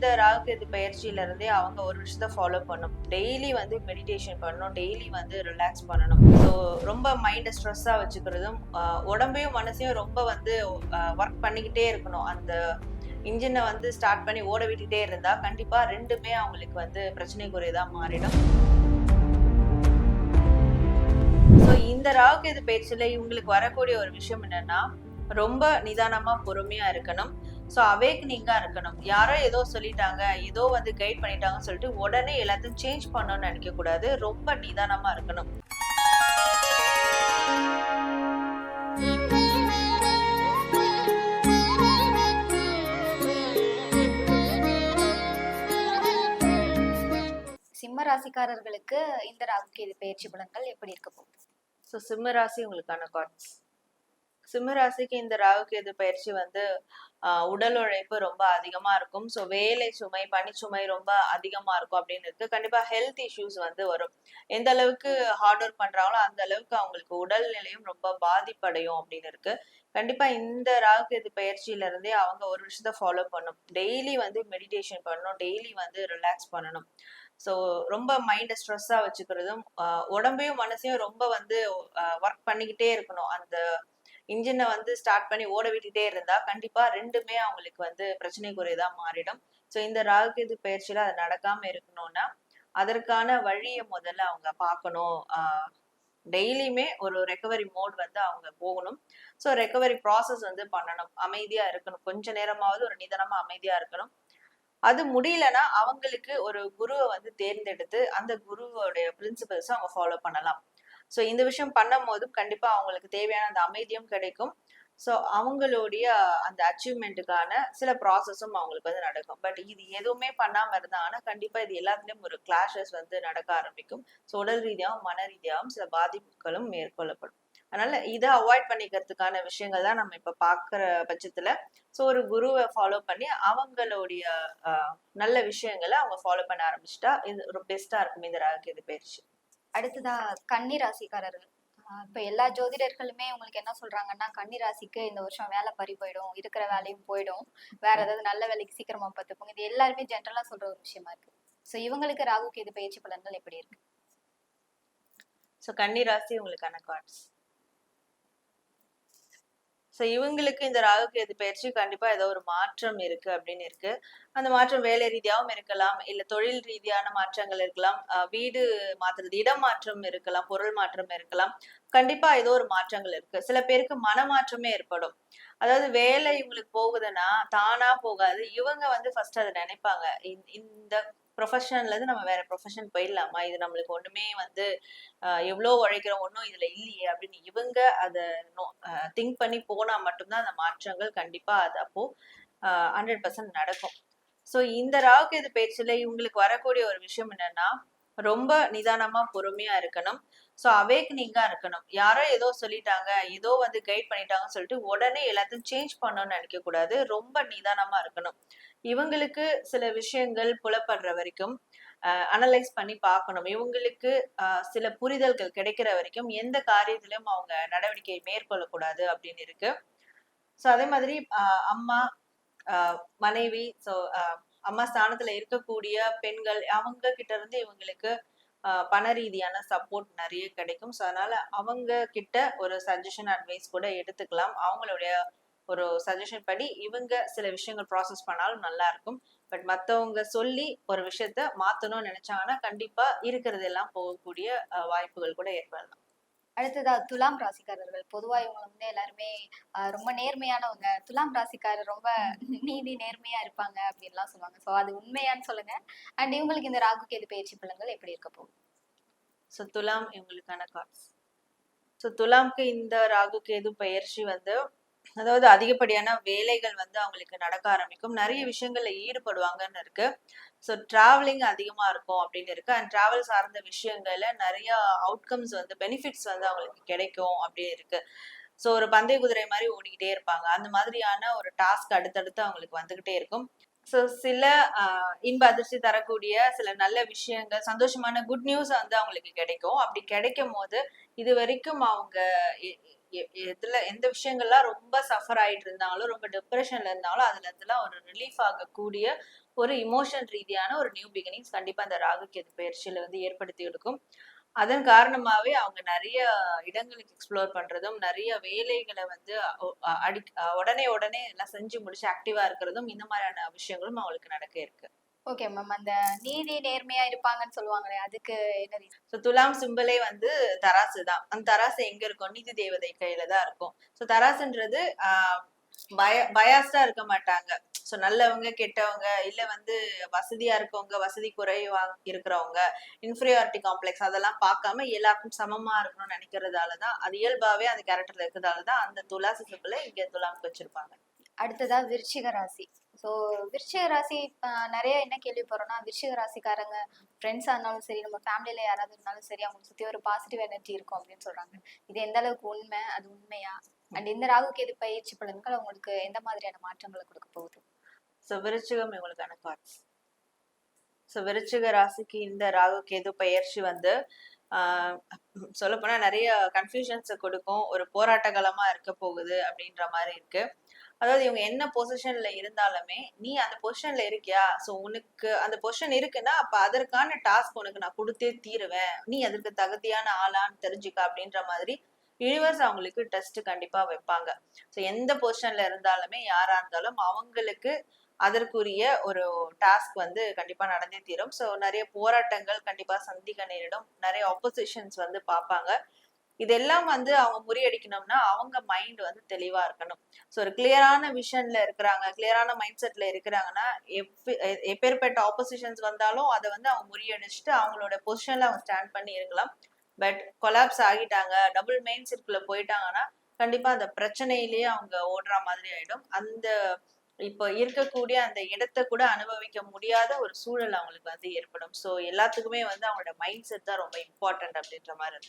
இந்த ராகுகேது பயிற்சியில இருந்தே அவங்க ஒரு விஷயத்த ஃபாலோ பண்ணும் டெய்லி வந்து மெடிடேஷன் பண்ணணும் டெய்லி வந்து ரிலாக்ஸ் பண்ணணும். ஸோ ரொம்ப மைண்டை ஸ்ட்ரெஸ்ஸாக வச்சுக்கிறதும் உடம்பையும் மனசையும் ரொம்ப வந்து ஒர்க் பண்ணிக்கிட்டே இருக்கணும். அந்த இன்ஜினை வந்து ஸ்டார்ட் பண்ணி ஓட விட்டுட்டே இருந்தால் கண்டிப்பாக ரெண்டுமே அவங்களுக்கு வந்து பிரச்சனைக்குரியதாக மாறிடும். ஸோ இந்த ராகுகேது பயிற்சியில் இவங்களுக்கு வரக்கூடிய ஒரு விஷயம் என்னென்னா ரொம்ப நிதானமாக பொறுமையாக இருக்கணும். ஸோ அவேக்னிங்கா இருக்கணும். யாரோ ஏதோ சொல்லிட்டாங்க ஏதோ வந்து கைட் பண்ணிட்டாங்கன்னு சொல்லிட்டு உடனே எல்லாத்தையும் சேஞ்ச் பண்ணணும்னு நினைக்க கூடாது ரொம்ப நிதானமா இருக்கணும். சிம்ம ராசிக்காரர்களுக்கு இந்த ராகு கேது பயிற்சி பலன்கள் எப்படி இருக்க போகுது? ஸோ சிம்ம ராசி உங்களுக்கான கார்ட்ஸ் சிம்மராசிக்கு இந்த ராகு கேது பயிற்சி வந்து உடல் உழைப்பு ரொம்ப அதிகமா இருக்கும். ஸோ வேலை சுமை பனிச்சுமை ரொம்ப அதிகமா இருக்கும் அப்படின்னு இருக்கு. கண்டிப்பா ஹெல்த் இஷ்யூஸ் வந்து வரும். எந்த அளவுக்கு ஹார்ட் ஒர்க் பண்றாங்களோ அந்த அளவுக்கு அவங்களுக்கு உடல் நிலையும் ரொம்ப பாதிப்படையும் அப்படின்னு இருக்கு. கண்டிப்பா இந்த ராகு கேது பயிற்சியில இருந்தே அவங்க ஒரு விஷயத்த ஃபாலோ பண்ணும் டெய்லி வந்து மெடிடேஷன் பண்ணணும். டெய்லி வந்து ரிலாக்ஸ் பண்ணணும். ஸோ ரொம்ப மைண்டை ஸ்ட்ரெஸ்ஸாக வச்சுக்கிறதும் ஆஹ் உடம்பையும் மனசையும் ரொம்ப வந்து ஒர்க் பண்ணிக்கிட்டே இருக்கணும். அந்த இன்ஜினை வந்து ஸ்டார்ட் பண்ணி ஓட விட்டுட்டே இருந்தா கண்டிப்பா ரெண்டுமே அவங்களுக்கு வந்து பிரச்சனைக்குரியதா மாறிடும். ஸோ இந்த ராகுகேது பயிற்சியில அது நடக்காம இருக்கணும்னா அதற்கான வழியை முதல்ல அவங்க பார்க்கணும். டெய்லியுமே ஒரு ரெக்கவரி மோட் வந்து அவங்க போகணும். ஸோ ரெக்கவரி ப்ராசஸ் வந்து பண்ணணும். அமைதியா இருக்கணும். கொஞ்ச நேரமாவது ஒரு நிதானமா அமைதியா இருக்கணும். அது முடியலன்னா அவங்களுக்கு ஒரு குருவை வந்து தேர்ந்தெடுத்து அந்த குருவோடைய பிரின்சிபல்ஸை அவங்க ஃபாலோ பண்ணலாம். ஸோ இந்த விஷயம் பண்ணும் போதும் கண்டிப்பாக அவங்களுக்கு தேவையான அந்த அமைதியும் கிடைக்கும். ஸோ அவங்களுடைய அந்த அச்சீவ்மெண்ட்டுக்கான சில ப்ராசஸும் அவங்களுக்கு வந்து நடக்கும். பட் இது எதுவுமே பண்ணாமல் இருந்தாங்கன்னா கண்டிப்பாக இது எல்லாத்துலேயும் ஒரு கிளாஷஸ் வந்து நடக்க ஆரம்பிக்கும். ஸோ உடல் ரீதியாகவும் மன ரீதியாகவும் சில பாதிப்புகளும் மேற்கொள்ளப்படும். அதனால இதை அவாய்ட் பண்ணிக்கிறதுக்கான விஷயங்கள் தான் நம்ம இப்போ பார்க்குற பட்சத்தில். ஸோ ஒரு குருவை ஃபாலோ பண்ணி அவங்களுடைய நல்ல விஷயங்களை அவங்க ஃபாலோ பண்ண ஆரம்பிச்சிட்டா இது ஒரு பெஸ்ட்டாக இருக்கும் இந்த ராகுகேது பயிற்சி. அடுத்ததா கன்னி ராசிக்காரர்கள். இப்ப எல்லா ஜோதிடர்களுமே உங்களுக்கு என்ன சொல்றாங்கன்னா கன்னி ராசிக்கு இந்த வருஷம் வேலை பறி போயிடும் இருக்கிற வேலையும் போயிடும். வேற ஏதாவது நல்ல வேலைக்கு சீக்கிரமா பார்த்துப்போங்க. இது எல்லாருமே ஜென்ரலா சொல்ற ஒரு விஷயமா இருக்கு. சோ இவங்களுக்கு ராகுக்கு இது பயிற்சி பலன்கள் எப்படி இருக்கு? ஸோ கன்னி ராசி உங்களுக்கான கார்ட்ஸ் ஸோ இவங்களுக்கு இந்த ராகு கேது பயிற்சி கண்டிப்பா ஏதோ ஒரு மாற்றம் இருக்கு அப்படின்னு இருக்கு. அந்த மாற்றம் வேலை ரீதியாகவும் இருக்கலாம். இல்ல தொழில் ரீதியான மாற்றங்கள் இருக்கலாம். அஹ் வீடு மாற்றுறது இடம் மாற்றம் இருக்கலாம் பொருள் மாற்றம் இருக்கலாம். கண்டிப்பா ஏதோ ஒரு மாற்றங்கள் இருக்கு. சில பேருக்கு மனமாற்றமே ஏற்படும். அதாவது வேலை இவங்களுக்கு போகுதுன்னா தானா போகாது. இவங்க வந்து ஃபர்ஸ்ட் அதை நினைப்பாங்க. இந்த- ப்ரொஃபஷன்லேருந்து ப்ரொஃபஷன்ல இருந்து நம்ம வேற ப்ரொஃபஷன் போயிடலாமா? இது நம்மளுக்கு ஒண்ணுமே வந்து எவ்வளோ உழைக்கிறோம் ஒன்றும் இதுல இல்லையே அப்படின்னு இவங்க அதை திங்க் பண்ணி போனா மட்டும்தான் அந்த மாற்றங்கள் கண்டிப்பா அது அப்போ ஹண்ட்ரட் பர்சன்ட் நடக்கும். ஸோ இந்த ராகு இது பேச்சில் இவங்களுக்கு வரக்கூடிய ஒரு விஷயம் என்னன்னா ரொம்ப நிதானமா பொறுமையா இருக்கணும். ஸோ அவேக்னிங்கா இருக்கணும். யாரோ ஏதோ சொல்லிட்டாங்க ஏதோ வந்து கைட் பண்ணிட்டாங்கன்னு சொல்லிட்டு உடனே எல்லாத்தையும் சேஞ்ச் பண்ணணும்னு நினைக்க கூடாது ரொம்ப நிதானமா இருக்கணும். இவங்களுக்கு சில விஷயங்கள் புலப்படுற வரைக்கும் அனலைஸ் பண்ணி பார்க்கணும். இவங்களுக்கு ஆஹ் சில புரிதல்கள் கிடைக்கிற வரைக்கும் எந்த காரியத்திலும் அவங்க நடவடிக்கை மேற்கொள்ளக்கூடாது அப்படின்னு இருக்கு. ஸோ அதே மாதிரி ஆஹ் அம்மா ஆஹ் மனைவி ஸோ அம்மா ஸ்தானத்துல இருக்கக்கூடிய பெண்கள் அவங்க கிட்ட இருந்து இவங்களுக்கு ஆஹ் பண ரீதியான சப்போர்ட் நிறைய கிடைக்கும். ஸோ அதனால அவங்க கிட்ட ஒரு சஜஷன் அட்வைஸ் கூட எடுத்துக்கலாம். அவங்களுடைய ஒரு சஜஷன் படி இவங்க சில விஷயங்கள் ப்ராசஸ் பண்ணாலும் நல்லா இருக்கும். பட் மத்தவங்க சொல்லி ஒரு விஷயத்த மாத்தணும்னு நினைச்சாங்கன்னா கண்டிப்பா இருக்கிறது எல்லாம் போகக்கூடிய வாய்ப்புகள் கூட ஏற்படலாம். அடுத்ததா துலாம் ராசிக்காரர்கள். பொதுவா இவங்க வந்து எல்லாருமே ரொம்ப நேர்மையானவங்க. துலாம் ராசிக்காரர் ரொம்ப நீதி நேர்மையா இருப்பாங்க அப்படின்லாம் சொல்லுவாங்க. சோ அது உண்மையான்னு சொல்லுங்க. அண்ட் இவங்களுக்கு இந்த ராகு கேது பயிற்சி பலன்கள் எப்படி இருக்க போகும் ஸோ துலாம் இவங்களுக்கான கார்ட்ஸ் ஸோ துலாம்க்கு இந்த ராகு கேது பயிற்சி வந்து அதாவது அதிகப்படியான வேலைகள் வந்து அவங்களுக்கு நடக்க ஆரம்பிக்கும். நிறைய விஷயங்கள்ல ஈடுபடுவாங்கன்னு இருக்கு. ஸோ டிராவலிங் அதிகமா இருக்கும் அப்படின்னு இருக்கு. அண்ட் டிராவல் சார்ந்த விஷயங்கள்ல நிறைய அவுட்கம்ஸ் வந்து பெனிஃபிட்ஸ் வந்து அவங்களுக்கு கிடைக்கும் அப்படின்னு இருக்கு. ஸோ ஒரு பந்தய குதிரை மாதிரி ஓடிக்கிட்டே இருப்பாங்க. அந்த மாதிரியான ஒரு டாஸ்க் அடுத்தடுத்து அவங்களுக்கு வந்துகிட்டே இருக்கும். ஸோ சில ஆஹ், இன்ப அதிர்ச்சி தரக்கூடிய சில நல்ல விஷயங்கள் சந்தோஷமான குட் நியூஸ் வந்து அவங்களுக்கு கிடைக்கும். அப்படி கிடைக்கும் போது இது வரைக்கும் அவங்க எதுல எந்த விஷயங்கள்லாம் ரொம்ப சஃபர் ஆயிட்டு இருந்தாலும் ரொம்ப டிப்ரெஷன்ல இருந்தாலும் அதுல இருந்துலாம் ஒரு ரிலீஃப் ஆகக்கூடிய ஒரு இமோஷன் ரீதியான ஒரு நியூ பிகினிங்ஸ் கண்டிப்பா அந்த ராகு கேது பயிற்சியில வந்து ஏற்படுத்தி கொடுக்கும் அதன் காரணமாவே அவங்க நிறைய இடங்களுக்கு எக்ஸ்ப்ளோர் பண்றதும் நிறைய வேலைகளை வந்து அடி உடனே உடனே எல்லாம் செஞ்சு முடிச்சு ஆக்டிவா இருக்கிறதும் இந்த மாதிரியான விஷயங்களும் அவங்களுக்கு நடக்க இருக்கு. ஓகே மேம் அந்த நீதி நேர்மையா இருப்பாங்கன்னு சொல்லுவாங்களே அதுக்கு என்ன? ஸோ துலாம் சிம்பிளே வந்து தராசு தான். அந்த தராசு எங்க இருக்கும்? நீதி தேவதை கையில தான் இருக்கும். ஸோ தராசுன்றது பய பயாஸ்டா இருக்க மாட்டாங்க. ஸோ நல்லவங்க கெட்டவங்க இல்ல வந்து வசதியா இருக்கவங்க வசதி குறைவா இருக்கிறவங்க இன்ஃபீரியாரிட்டி காம்ப்ளெக்ஸ் அதெல்லாம் பார்க்காம எல்லாருக்கும் சமமா இருக்கணும்னு நினைக்கிறதால தான் அது இயல்பாவே அந்த கேரக்டர்ல இருக்கிறதால தான் அந்த துலாசி சிம்பிளை இங்க துலாம்க்கு வச்சிருப்பாங்க. அடுத்ததா விருச்சிக ராசி. ஸோ விருச்சிக ராசி நிறைய என்ன கேள்விப்படுறோம்னா விருச்சிக ராசிக்காரங்க ஃப்ரெண்ட்ஸாக இருந்தாலும் சரி நம்ம ஃபேமிலியில யாராவது இருந்தாலும் சரி அவங்க சுற்றி ஒரு பாசிட்டிவ் எனர்ஜி இருக்கும் அப்படின்னு சொல்றாங்க. இது எந்த அளவுக்கு உண்மை? அது உண்மையா? அண்ட் இந்த ராகு கேது பயிற்சி பலன்கள் அவங்களுக்கு எந்த மாதிரியான மாற்றங்களை கொடுக்க போகுது? ஸோ விருச்சிகம் இவங்களுக்கான கார்ட்ஸ் ஸோ விருச்சிக ராசிக்கு இந்த ராகு கேது பயிற்சி வந்து சொல்லப்போனால் நிறைய கன்ஃபியூஷன்ஸை கொடுக்கும். ஒரு போராட்ட காலமாக இருக்க போகுது அப்படின்ற மாதிரி இருக்கு. அதாவது இவங்க என்ன பொசிஷன்ல இருந்தாலுமே நீ அந்த பொசிஷன்ல இருக்கியா? ஸோ உனக்கு அந்த பொசிஷன் இருக்குன்னா அப்ப அதற்கான டாஸ்க் உனக்கு நான் கொடுத்தே தீருவேன். நீ அதற்கு தகுதியான ஆளான்னு தெரிஞ்சுக்க அப்படின்ற மாதிரி யூனிவர்ஸ் அவங்களுக்கு டெஸ்ட் கண்டிப்பா வைப்பாங்க. ஸோ எந்த பொசிஷன்ல இருந்தாலுமே யாரா இருந்தாலும் அவங்களுக்கு அதற்குரிய ஒரு டாஸ்க் வந்து கண்டிப்பா நடந்தே தீரும். ஸோ நிறைய போராட்டங்கள் கண்டிப்பா சந்திக்க நேரிடும். நிறைய ஆப்போசிஷன்ஸ் வந்து பார்ப்பாங்க. இதெல்லாம் வந்து அவங்க முறியடிக்கணும்னா அவங்க மைண்ட் வந்து தெளிவா இருக்கணும். ஸோ ஒரு கிளியரான விஷன்ல இருக்கிறாங்க கிளியரான மைண்ட் செட்ல இருக்கிறாங்கன்னா எப்ப- எப்பேற்பட்ட ஆப்போசிஷன்ஸ் வந்தாலும் அதை வந்து அவங்க முறியடிச்சுட்டு அவங்களோட பொசிஷன்ல அவங்க ஸ்டாண்ட் பண்ணி இருக்கலாம். பட் கொலாப்ஸ் ஆகிட்டாங்க டபுள் மெயின் சர்க்கிள் போயிட்டாங்கன்னா கண்டிப்பா அந்த பிரச்சனையிலேயே அவங்க ஓடுற மாதிரி ஆயிடும். அந்த இப்போ இருக்கக்கூடிய அந்த இடத்தை கூட அனுபவிக்க முடியாத ஒரு சூழல் அவங்களுக்கு வந்து ஏற்படும். ஸோ எல்லாத்துக்குமே வந்து அவங்களோட மைண்ட் செட் தான் ரொம்ப இம்பார்ட்டன்ட் அப்படின்ற மாதிரி இருக்கு